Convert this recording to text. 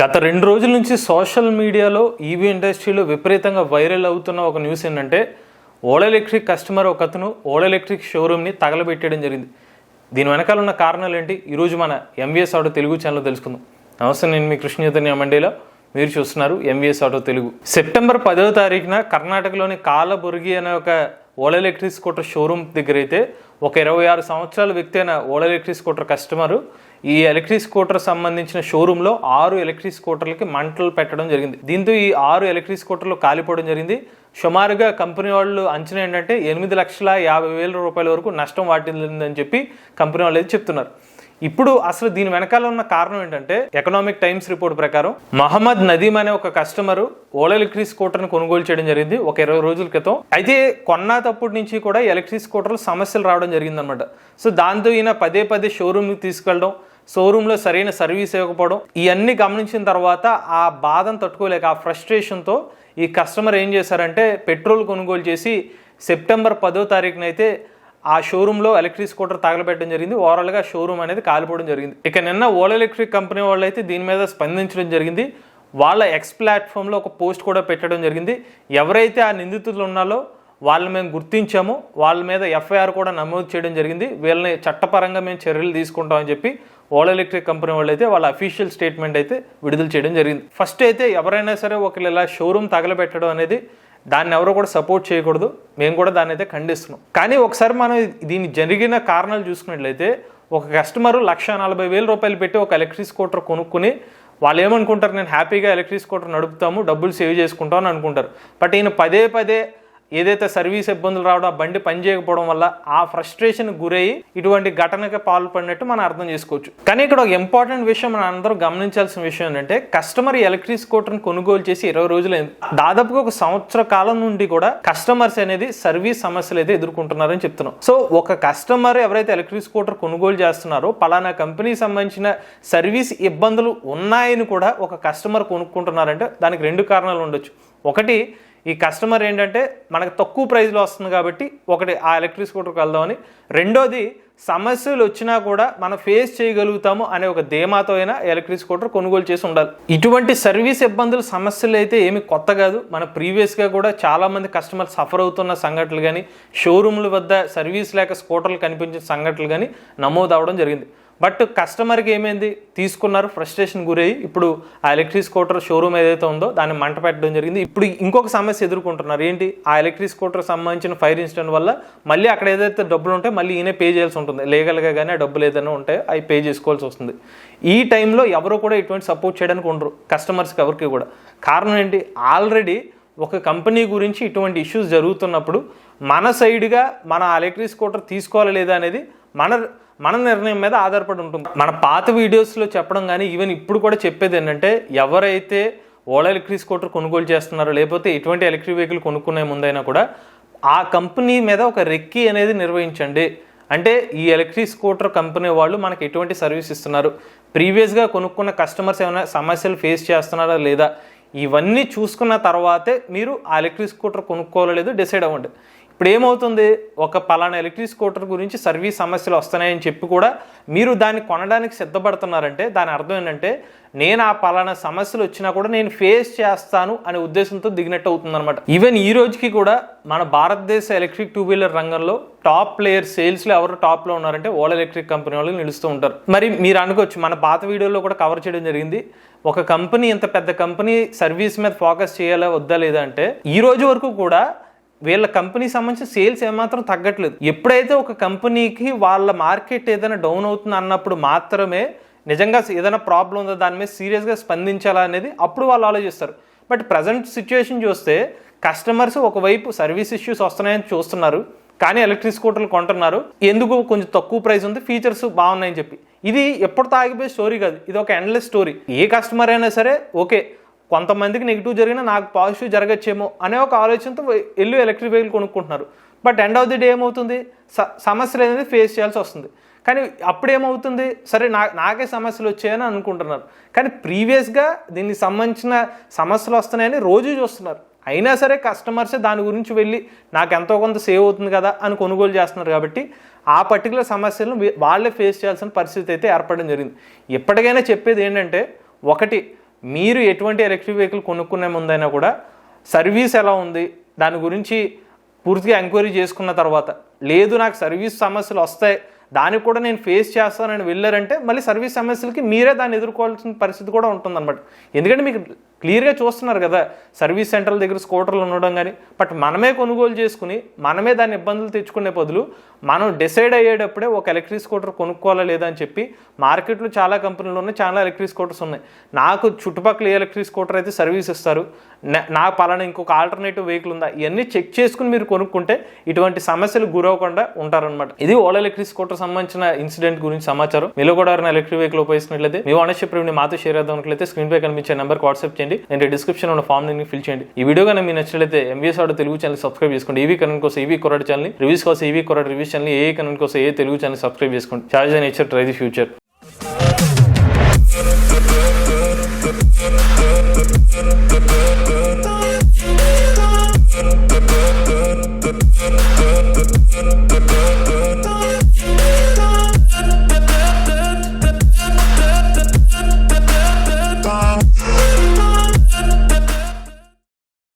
గత రెండు రోజుల నుంచి సోషల్ మీడియాలో ఈవీ ఇండస్ట్రీలో విపరీతంగా వైరల్ అవుతున్న ఒక న్యూస్ ఏంటంటే ఓలా ఎలక్ట్రిక్ కస్టమర్ ఒక అతను ఓలా ఎలక్ట్రిక్ షోరూమ్ని తగలబెట్టేయడం జరిగింది. దీని వెనకాల ఉన్న కారణాలు ఏంటి? ఈరోజు మన ఎంవిఎస్ ఆటో తెలుగు ఛానల్ తెలుసుకుందాం. నమస్తే నేను మీ కృష్ణచైతన్య మండేలో. మీరు చూస్తున్నారు ఎంవిఎస్ ఆటో తెలుగు. సెప్టెంబర్ పదవ తారీఖున కర్ణాటకలోని కాలబుర్గి అనే ఒక ఓలా ఎలక్ట్రిక్ స్కూటర్ షోరూమ్ దగ్గర అయితే ఒక ఇరవై ఆరు సంవత్సరాల వ్యక్తి అయిన ఓలా ఎలక్ట్రిక్ స్కూటర్ కస్టమరు ఈ ఎలక్ట్రిక్ స్కూటర్ సంబంధించిన షోరూంలో ఆరు ఎలక్ట్రిక్ స్కూటర్లకి మంటలు పెట్టడం జరిగింది. దీంతో ఈ ఆరు ఎలక్ట్రిక్ స్కూటర్లు కాలిపోవడం జరిగింది. సుమారుగా కంపెనీ వాళ్ళు అంచనా ఏంటంటే ఎనిమిది లక్షల యాభై వేల రూపాయల వరకు నష్టం వాటిల్లిందని చెప్పి కంపెనీ వాళ్ళు అయితే చెప్తున్నారు. ఇప్పుడు అసలు దీని వెనకాల ఉన్న కారణం ఏంటంటే ఎకనామిక్ టైమ్స్ రిపోర్ట్ ప్రకారం మహమ్మద్ నదీమ్ అనే ఒక కస్టమర్ ఓలా ఎలక్ట్రిక్ స్కూటర్ని కొనుగోలు చేయడం జరిగింది ఒక ఇరవై రోజుల క్రితం. అయితే కొన్నా తప్పటి నుంచి కూడా ఎలక్ట్రిక్ స్కూటర్లు సమస్యలు రావడం జరిగింది అనమాట సో దాంతో ఈయన పదే పదే షోరూమ్కి తీసుకెళ్ళడం షోరూంలో సరైన సర్వీస్ ఇవ్వకపోవడం ఇవన్నీ గమనించిన తర్వాత ఆ బాధను తట్టుకోలేక ఆ ఫ్రస్ట్రేషన్తో ఈ కస్టమర్ ఏం చేశారంటే పెట్రోల్ కొనుగోలు చేసి సెప్టెంబర్ పదో తారీఖునైతే ఆ షోరూంలో ఎలక్ట్రిక్ స్కూటర్ తగలబెట్టడం జరిగింది. ఓవరాల్గా షోరూమ్ అనేది కాలిపోవడం జరిగింది. ఇక నిన్న ఓలా ఎలక్ట్రిక్ కంపెనీ వాళ్ళు అయితే దీని మీద స్పందించడం జరిగింది. వాళ్ళ ఎక్స్ ప్లాట్ఫామ్లో ఒక పోస్ట్ కూడా పెట్టడం జరిగింది. ఎవరైతే ఆ నిందితులు ఉన్నాలో వాళ్ళని మేము గుర్తించాము. వాళ్ళ మీద ఎఫ్ఐఆర్ కూడా నమోదు చేయడం జరిగింది. వీళ్ళని చట్టపరంగా మేము చర్యలు తీసుకుంటామని చెప్పి ఓలా ఎలక్ట్రిక్ కంపెనీ వాళ్ళు అయితే వాళ్ళ అఫీషియల్ స్టేట్మెంట్ అయితే విడుదల చేయడం జరిగింది. ఫస్ట్ అయితే ఎవరైనా సరే ఒకళ్ళు ఇలా షోరూమ్ తగలబెట్టడం అనేది దాన్ని ఎవరు కూడా సపోర్ట్ చేయకూడదు. మేము కూడా దాన్ని అయితే ఖండిస్తున్నాం. కానీ ఒకసారి మనం దీని జరిగిన కారణాలు చూసుకున్నట్లయితే ఒక కస్టమర్ లక్ష నలభై వేల రూపాయలు పెట్టి ఒక ఎలక్ట్రిక్ స్కూటర్ కొనుక్కుని వాళ్ళు ఏమనుకుంటారు నేను హ్యాపీగా ఎలక్ట్రిక్ స్కూటర్ నడుపుతాము డబ్బులు సేవ్ చేసుకుంటాం అని అనుకుంటారు. బట్ ఈయన పదే పదే ఏదైతే సర్వీస్ ఇబ్బందులు రావడం ఆ బండి పనిచేయకపోవడం వల్ల ఆ ఫ్రస్ట్రేషన్ గురయ్యి ఇటువంటి ఘటనకి పాల్పడినట్టు మనం అర్థం చేసుకోవచ్చు. కానీ ఇక్కడ ఒక ఇంపార్టెంట్ విషయం మనం అందరూ గమనించాల్సిన విషయం ఏంటంటే కస్టమర్ ఎలక్ట్రిక్ స్కూటర్ని కొనుగోలు చేసి ఇరవై రోజులు దాదాపుగా ఒక సంవత్సర కాలం నుండి కూడా కస్టమర్స్ అనేది సర్వీస్ సమస్యలు అయితే ఎదుర్కొంటున్నారని చెప్తున్నాం. సో ఒక కస్టమర్ ఎవరైతే ఎలక్ట్రిక్ స్కూటర్ కొనుగోలు చేస్తున్నారో పలానా కంపెనీకి సంబంధించిన సర్వీస్ ఇబ్బందులు ఉన్నాయని కూడా ఒక కస్టమర్ కొనుక్కుంటున్నారంటే దానికి రెండు కారణాలు ఉండొచ్చు. ఒకటి ఈ కస్టమర్ ఏంటంటే మనకు తక్కువ ప్రైస్లో వస్తుంది కాబట్టి ఒకటి ఆ ఎలక్ట్రిక్ స్కూటర్కి వెళ్దామని. రెండోది సమస్యలు వచ్చినా కూడా మనం ఫేస్ చేయగలుగుతాము అనే ఒక ధీమాతో అయినా ఎలక్ట్రిక్ స్కూటర్ కొనుగోలు చేసి ఉండాలి. ఇటువంటి సర్వీస్ ఇబ్బందులు సమస్యలు అయితే ఏమి కొత్త కాదు. మన ప్రీవియస్గా కూడా చాలామంది కస్టమర్ సఫర్ అవుతున్న సంఘటనలు కానీ షోరూమ్ల వద్ద సర్వీస్ లేక స్కూటర్లు కనిపించిన సంఘటనలు కానీ నమోదు అవడం జరిగింది. బట్ కస్టమర్కి ఏమైంది? తీసుకున్నారు ఫ్రస్ట్రేషన్ గురయ్యి ఇప్పుడు ఆ ఎలక్ట్రిక్ స్కూటర్ షోరూమ్ ఏదైతే ఉందో దాన్ని మంట పెట్టడం జరిగింది. ఇప్పుడు ఇంకొక సమస్య ఎదుర్కొంటున్నారు. ఏంటి? ఆ ఎలక్ట్రిక్ స్కూటర్ సంబంధించిన ఫైర్ ఇన్సిడెంట్ వల్ల మళ్ళీ అక్కడ ఏదైతే డబ్బులు ఉంటాయి మళ్ళీ ఈయనే పే చేయాల్సి ఉంటుంది. లీగల్గా కానీ ఆ డబ్బులు ఏదైనా ఉంటాయో అవి పే చేసుకోవాల్సి వస్తుంది. ఈ టైంలో ఎవరు కూడా ఇటువంటి సపోర్ట్ చేయడానికి ఉండరు. కస్టమర్స్కి ఎవరికి కూడా. కారణం ఏంటి? ఆల్రెడీ ఒక కంపెనీ గురించి ఇటువంటి ఇష్యూస్ జరుగుతున్నప్పుడు మన సైడ్గా మన ఎలక్ట్రిక్ స్కూటర్ తీసుకోవాలి లేదా అనేది మన మన నిర్ణయం మీద ఆధారపడి ఉంటుంది. మన పాత వీడియోస్లో చెప్పడం కానీ ఈవెన్ ఇప్పుడు కూడా చెప్పేది ఏంటంటే ఎవరైతే ఓలా ఎలక్ట్రిక్ స్కూటర్ కొనుగోలు చేస్తున్నారో లేకపోతే ఎటువంటి ఎలక్ట్రిక్ వెహికల్ కొనుక్కునే ముందైనా కూడా ఆ కంపెనీ మీద ఒక రెక్కి అనేది నిర్వహించండి. అంటే ఈ ఎలక్ట్రిక్ స్కూటర్ కంపెనీ వాళ్ళు మనకి ఎటువంటి సర్వీస్ ఇస్తున్నారు? ప్రీవియస్గా కొనుక్కున్న కస్టమర్స్ ఏమైనా సమస్యలు ఫేస్ చేస్తున్నారా లేదా? ఇవన్నీ చూసుకున్న తర్వాతే మీరు ఆ ఎలక్ట్రిక్ స్కూటర్ కొనుక్కోవాలో లేదో డిసైడ్ అవ్వండి. ఇప్పుడు ఏమవుతుంది ఒక పలానా ఎలక్ట్రిక్ స్కూటర్ గురించి సర్వీస్ సమస్యలు వస్తున్నాయని చెప్పి కూడా మీరు దాన్ని కొనడానికి సిద్ధపడుతున్నారంటే దాని అర్థం ఏంటంటే నేను ఆ పలానా సమస్యలు వచ్చినా కూడా నేను ఫేస్ చేస్తాను అనే ఉద్దేశంతో దిగినట్టు అవుతుంది అనమాట ఈవెన్ ఈ రోజుకి కూడా మన భారతదేశ ఎలక్ట్రిక్ టూ వీలర్ రంగంలో టాప్ ప్లేయర్ సేల్స్లో ఎవరు టాప్లో ఉన్నారంటే ఓలా ఎలక్ట్రిక్ కంపెనీ వాళ్ళు నిలుస్తూ ఉంటారు. మరి మీరు అనుకోవచ్చు మన పాత వీడియోలో కూడా కవర్ చేయడం జరిగింది. ఒక కంపెనీ ఇంత పెద్ద కంపెనీ సర్వీస్ మీద ఫోకస్ చేయాలా వద్దా లేదా అంటే ఈ రోజు వరకు కూడా వీళ్ళ కంపెనీ సంబంధించిన సేల్స్ ఏమాత్రం తగ్గట్లేదు. ఎప్పుడైతే ఒక కంపెనీకి వాళ్ళ మార్కెట్ ఏదైనా డౌన్ అవుతుంది అన్నప్పుడు మాత్రమే నిజంగా ఏదైనా ప్రాబ్లం ఉందో దాని మీద సీరియస్గా స్పందించాలా అనేది అప్పుడు వాళ్ళు ఆలోచిస్తారు. బట్ ప్రజెంట్ సిచ్యువేషన్ చూస్తే కస్టమర్స్ ఒకవైపు సర్వీస్ ఇష్యూస్ వస్తున్నాయని చూస్తున్నారు. కానీ ఎలక్ట్రిక్ స్కూటర్లు కొంటున్నారు. ఎందుకు? కొంచెం తక్కువ ప్రైస్ ఉంది. ఫీచర్స్ బాగున్నాయని చెప్పి. ఇది ఎప్పుడు తాగిపోయే స్టోరీ కాదు. ఇది ఒక ఎండ్లెస్ స్టోరీ ఏ కస్టమర్ అయినా సరే ఓకే. కొంతమందికి నెగిటివ్ జరిగినా నాకు పాజిటివ్ జరగచ్చేమో అనే ఒక ఆలోచనతో ఎల్లు electric vehicle కొనుక్కుంటున్నారు. But end of the day ఏమవుతుంది? స సమస్యలు అనేది ఫేస్ చేయాల్సి వస్తుంది. కానీ అప్పుడేమవుతుంది సరే నా నాకే సమస్యలు వచ్చాయని అనుకుంటున్నారు. కానీ ప్రీవియస్గా దీనికి సంబంధించిన సమస్యలు వస్తున్నాయని రోజు చూస్తున్నారు. అయినా సరే కస్టమర్సే దాని గురించి వెళ్ళి నాకు ఎంతో కొంత సేవ్ అవుతుంది కదా అని కొనుగోలు చేస్తున్నారు కాబట్టి ఆ పర్టికులర్ సమస్యలను వాళ్ళే ఫేస్ చేయాల్సిన పరిస్థితి అయితే ఏర్పడడం జరిగింది. ఎప్పటికైనా చెప్పేది ఏంటంటే ఒకటి మీరు ఎటువంటి ఎలక్ట్రిక్ వెహికల్ కొనుక్కునే ముందైనా కూడా సర్వీస్ ఎలా ఉంది దాని గురించి పూర్తిగా ఎంక్వైరీ చేసుకున్న తర్వాత లేదు నాకు సర్వీస్ సమస్యలు వస్తాయి దానికి కూడా నేను ఫేస్ చేస్తానని వెళ్ళారంటే మళ్ళీ సర్వీస్ సమస్యలకి మీరే దాన్ని ఎదుర్కోవాల్సిన పరిస్థితి కూడా ఉంటుందన్నమాట. ఎందుకంటే మీకు క్లియర్గా చూస్తున్నారు కదా సర్వీస్ సెంటర్ల దగ్గర స్కూటర్లు ఉండడం కానీ బట్ మనమే కొనుగోలు చేసుకుని మనమే దాన్ని ఇబ్బందులు తెచ్చుకునే బదులు మనం డిసైడ్ అయ్యేటప్పుడే ఒక ఎలక్ట్రిక్ స్కూటర్ కొనుక్కోవాలా లేదా అని చెప్పి మార్కెట్లో చాలా కంపెనీలు ఉన్నాయి చాలా ఎలక్ట్రిక్ స్కూటర్స్ ఉన్నాయి. నాకు చుట్టుపక్కల ఏ ఎలక్ట్రిక్ స్కూటర్ అయితే సర్వీస్ ఇస్తారు నా- పలానా ఇంకొక ఆల్టర్నేటివ్ వెహికల్ ఉందా ఇవన్నీ చెక్ చేసుకుని మీరు కొనుక్కుంటే ఇటువంటి సమస్యలు గురవకుండా ఉంటారనమాట ఇది ఓలా ఎలక్ట్రిక్ స్కూటర్ సంబంధించిన ఇన్సిడెంట్ గురించి సమాచారం. మీలో కూడా ఎవరైనా ఎలక్ట్రిక్ వెహికల్ ఉపయోగించినట్లయితే మీ ఓనర్షిప్ రివ్యూని మాతో షేర్ చేద్దాం స్క్రీన్ పై కనిపించే నెంబర్కి వాట్సాప్ చేయండి. నేను డిస్క్రిప్షన్ ఉన్న ఫామ్ని ఫిల్ చేయండి. ఈ వీడియో కానీ మీకు నచ్చినట్లయితే ఎంబీఎస్ ఆడో తెలుగు ఛానల్ సబ్స్క్రైబ్ చేసుకోండి. ఈవీ కరెంట్ కోసం ఈవీ కొరడ్ ఛానల్ రివ్యూస్ కోసం ఈవీ కొరడ్ రివ్యూస్ ఛానల్ ఏ కరెంట్ కోసం ఏ తెలుగు ఛానల్ సబ్స్క్రైబ్ చేసుకోండి. Charge nature try the future